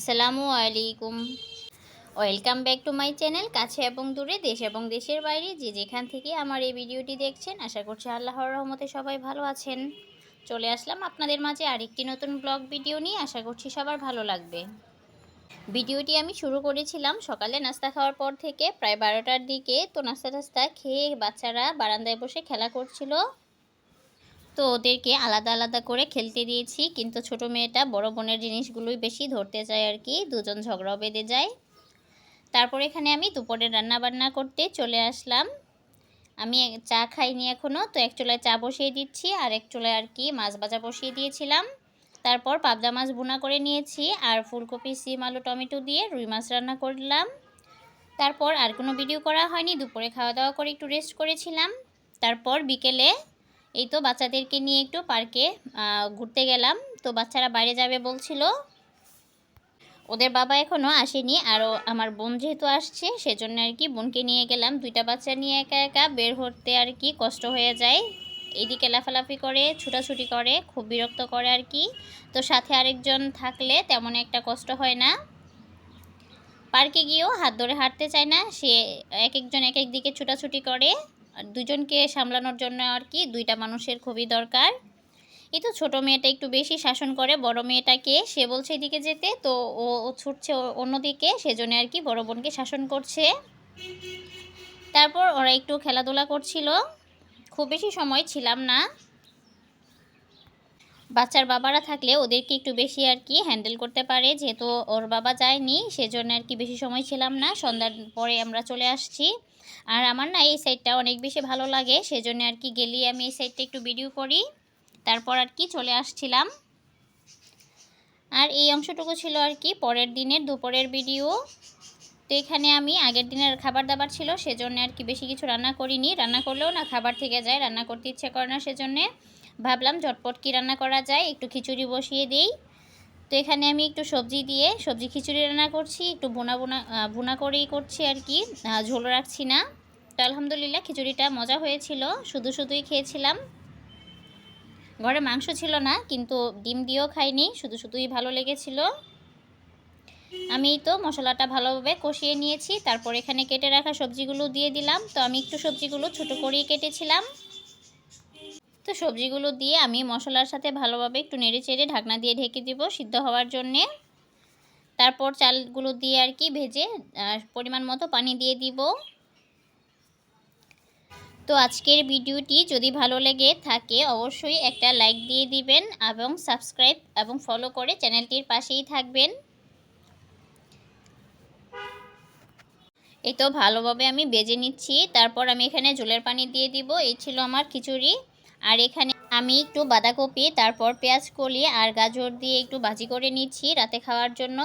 আসসালামু আলাইকুম। Welcome back to my channel কাছে এবং দূরে, দেশ এবং দেশের বাইরে, যে যেখান থেকে আমার এই ভিডিওটি দেখছেন, আশা করছি আল্লাহর রহমতে সবাই ভালো আছেন। চলে আসলাম আপনাদের মাঝে আরেকটি নতুন ব্লগ ভিডিও নিয়ে, আশা করছি সবার ভালো লাগবে। ভিডিওটি আমি শুরু করেছিলাম সকালে নাস্তা খাওয়ার পর থেকে, প্রায় বারোটার দিকে। তো নাস্তা টাস্তা খেয়ে বাচ্চারা বারান্দায় বসে খেলা করছিল। তো ওদেরকে আলাদা আলাদা করে খেলতে দিয়েছি। কিন্তু ছোট মেয়েটা বড় বোনের জিনিসগুলোই বেশি ধরতে চায় আর কি, দুজন ঝগড়াও বেঁধে যায়। তারপর এখানে আমি দুপুরে রান্না বান্না করতে চলে আসলাম। আমি চা খাইনি এখনও তো এক চুলায় চা বসিয়ে দিচ্ছি আর এক চুলায় আর কি মাছ ভাজা বসিয়ে দিয়েছিলাম। তারপর পাবদা মাছ বোনা করে নিয়েছি আর ফুলকপি, সিম, আলু, টমেটো দিয়ে রুই মাছ রান্না করলাম। তারপর আর কোনো ভিডিও করা হয়নি, দুপুরে খাওয়া দাওয়া করে একটু রেস্ট করেছিলাম। তারপর বিকেলে এই তো বাচ্চাদেরকে নিয়ে একটু পার্কে ঘুরতে গেলাম। তো বাচ্চারা বাইরে যাবে বলছিল। ওদের বাবা এখনও আসেনি আরও আমার বোন যেহেতু আসছে, সেজন্য আর কি বোনকে নিয়ে গেলাম। দুইটা বাচ্চা নিয়ে একা একা বের হতে আর কি কষ্ট হয়ে যায়। এদিকে লাফালাফি করে, ছুটাছুটি করে, খুব বিরক্ত করে আর কি। তো সাথে আরেকজন থাকলে তেমন একটা কষ্ট হয় না। পার্কে গিয়েও হাত ধরে হাঁটতে চায় না। সে এক একজন এক এক দিকে ছুটাছুটি করে। আর দুজনকে সামলানোর জন্য আর কি দুইটা মানুষের খুবই দরকার। এই তো ছোটো মেয়েটা একটু বেশি শাসন করে, বড় মেয়েটাকে সে বলছে এদিকে যেতে, তো ও ছুটছে অন্যদিকে, সেজন্য আর কি বড় বোনকে শাসন করছে। তারপর ওরা একটু খেলাধুলা করছিল। খুব বেশি সময় ছিলাম না। বাচ্চার বাবারা থাকলে ওদেরকে একটু বেশি আর কি হ্যান্ডেল করতে পারে। যেহেতু ওর বাবা যায়নি, সেজন্য আর কি বেশি সময় ছিলাম না। সন্ধ্যার পরে আমরা চলে আসছি। আর আমার না এই সাইডটা অনেক বেশি ভালো লাগে, সেজন্য আর কি গেলেই আমি এই সাইডটা একটু ভিডিও করি। তারপর আর কি চলে আসছিলাম। আর এই অংশটুকু ছিল আর কি পরের দিনের দুপুরের ভিডিও তো এখানে আমি আগের দিনের খাবার দাবার ছিল, সেজন্য আর কি বেশি কিছু রান্না করিনি। রান্না করলেও না খাবার থেকে যায়, রান্না করতে ইচ্ছে করে না, সেজন্যে ভাবলাম ঝটপট কী রান্না করা যায়, একটু খিচুড়ি বসিয়ে দিই। তো এখানে আমি একটু সবজি দিয়ে, সবজি খিচুড়ি রান্না করছি, একটু বোনা বোনা বোনা করেই করছি আর কি। ঝোল রাখছি না। তো আলহামদুলিল্লাহ খিচুড়িটা মজা হয়েছিল, শুধু শুধুই খেয়েছিলাম। ঘরে মাংস ছিল না, কিন্তু ডিম দিয়েও খাইনি, শুধু শুধুই ভালো লেগেছিল। আমি তো মশলাটা ভালোভাবে কষিয়ে নিয়েছি, তারপর এখানে কেটে রাখা সবজিগুলো দিয়ে দিলাম। তো আমি একটু সবজিগুলো ছোটো করেই কেটেছিলাম। তো সবজিগুলো দিয়ে আমি মশলার সাথে ভালোভাবে একটু নেড়ে চেড়ে ঢাকনা দিয়ে ঢেকে দিব সিদ্ধ হওয়ার জন্যে। তারপর চালগুলো দিয়ে আর কি ভেজে পরিমাণ মতো পানি দিয়ে দিব। তো আজকের ভিডিওটি যদি ভালো লেগে থাকে, অবশ্যই একটা লাইক দিয়ে দিবেন এবং সাবস্ক্রাইব এবং ফলো করে চ্যানেলটির পাশেই থাকবেন। এই তো ভালোভাবে আমি বেজে নিচ্ছি। তারপর আমি এখানে জলের পানি দিয়ে দিব। এই ছিল আমার খিচুড়ি। আর এখানে আমি একটু বাঁধাকপি, তারপর পেঁয়াজ কলি আর গাজর দিয়ে একটু ভাজি করে নিচ্ছি রাতে খাওয়ার জন্য।